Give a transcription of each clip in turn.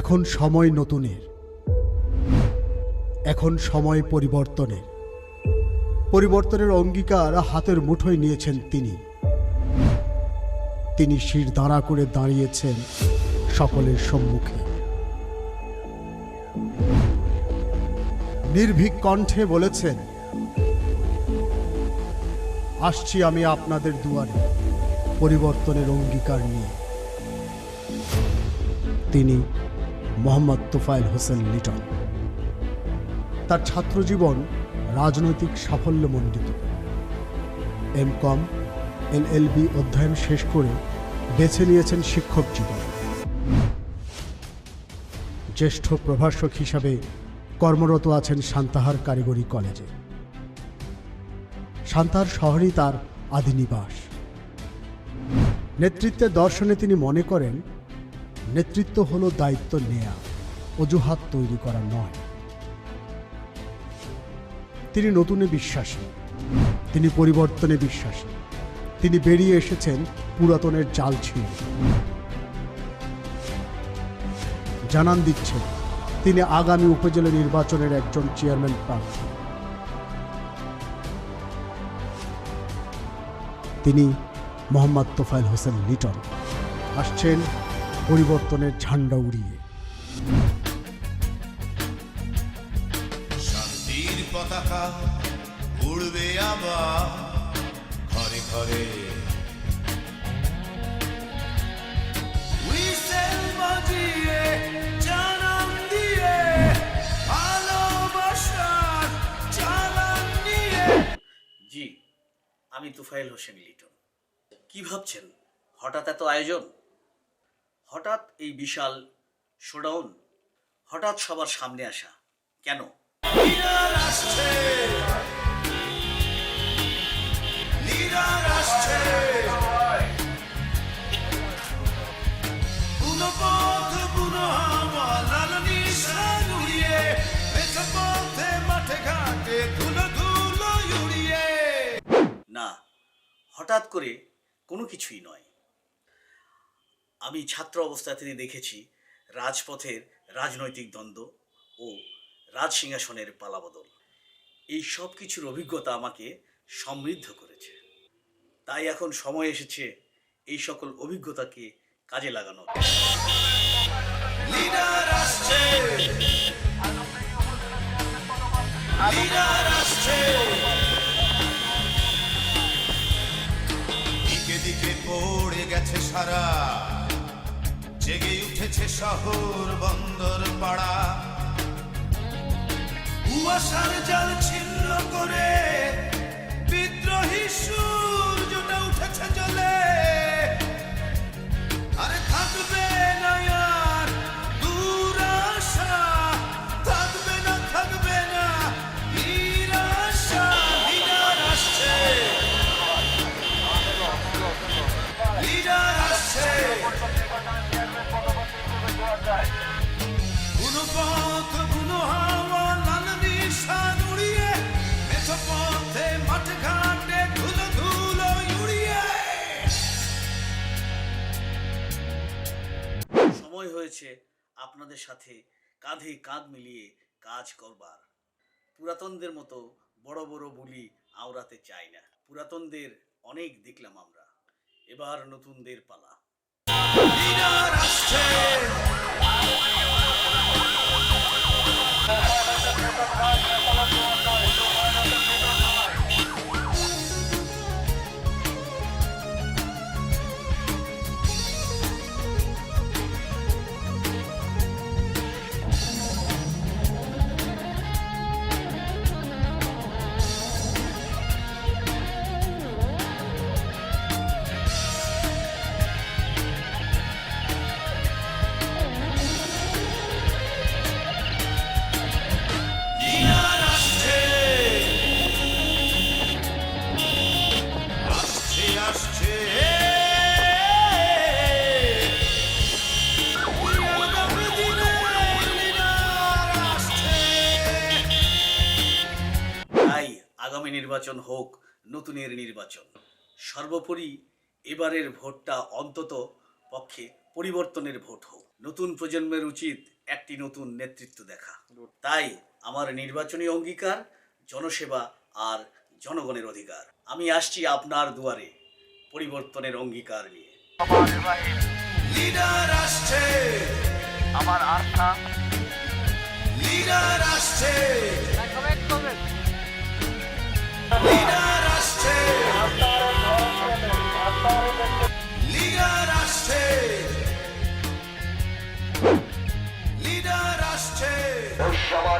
এখন সময় নতুনের। এখন সময় পরিবর্তনের। পরিবর্তনের অঙ্গীকার হাতের মুঠোয় নিয়েছেন তিনি। তিনি শির দাঁড়া করে দাঁড়িয়েছেন সকলের সম্মুখে। নির্ভীক কণ্ঠে বলেছেন, আসছি আমি আপনাদের দুয়ারে পরিবর্তনের অঙ্গীকার নিয়ে। তিনি মোহাম্মদ তোফায়েল হোসেন লিটন। তার ছাত্রজীবন রাজনৈতিক সাফল্যমণ্ডিত। এম কম এল এল বি অধ্যয়ন শেষ করে বেছে নিয়েছেন শিক্ষক জীবন। জ্যেষ্ঠ প্রভাষক হিসাবে কর্মরত আছেন সান্তাহার কারিগরি কলেজে। সান্তাহার শহরই তার আদি নিবাস নেতৃত্বের দর্শনে তিনি মনে করেন নেতৃত্ব হলো দায়িত্ব নেয়া, অজুহাত তৈরি করা নয়। তিনি নতুনে বিশ্বাসী, তিনি পরিবর্তনে বিশ্বাসী, তিনি বেরিয়ে এসেছেন পুরাতনের জাল ছিঁড়ে। জানান দিচ্ছেন তিনি আগামী উপজেলা নির্বাচনের একজন চেয়ারম্যান প্রার্থী। তিনি মোহাম্মদ তোফায়েল হোসেন লিটন। আসছেন পরিবর্তনের ঝান্ডা উড়িয়ে। শান্তির পতাকা উড়বে আবার ঘরে ঘরে। বাজিয়ে জানান দিয়ে ভালোবাসার চালান নিয়ে জি আমি তুফাইল হোসেন লিটন। কি ভাবছেন? হঠাৎ এত আয়োজন? হঠাৎ এই বিশাল শোডাউন হঠাৎ সবার সামনে আসা কেন? না হঠাৎ করে কোনো কিছুই নয়। আমি ছাত্র অবস্থা থেকে দেখেছি রাজপথের রাজনৈতিক দ্বন্দ্ব ও রাজসিংহাসনের পালাবদল। এই সব কিছুর অভিজ্ঞতা আমাকে সমৃদ্ধ করেছে। তাই এখন সময় এসেছে এই সকল অভিজ্ঞতাকে কাজে লাগানো পড়ে গেছে সারা। জেগে উঠেছে শহর বন্দর পাড়া। কুয়াশার জল ছিন্ন করে সময় হয়েছে আপনাদের সাথে কাঁধে কাঁধ মিলিয়ে কাজ করবার। পুরাতনদের মতো বড় বড় বুলি আওড়াতে চাই না। পুরাতনদের অনেক দেখলাম আমরা। এবার নতুনদের পালা। নির্বাচন হোক নতুনের নির্বাচন। সর্বোপরি এবারের ভোটটা অন্তত পক্ষে পরিবর্তনের ভোট হোক। নতুন প্রজন্মের উচিত একটি নতুন নেতৃত্ব দেখা। তাই আমার নির্বাচনী অঙ্গীকার জনসেবা আর জনগণের অধিকার। আমি আসছি আপনার দুয়ারে পরিবর্তনের অঙ্গীকার নিয়ে। লিডার আসছে। আমার আস্থা। লিডার আসছে।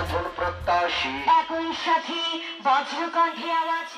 সমর্থন প্রত্যাশী। একই সাথে বজ্রকণ্ঠে আওয়াজ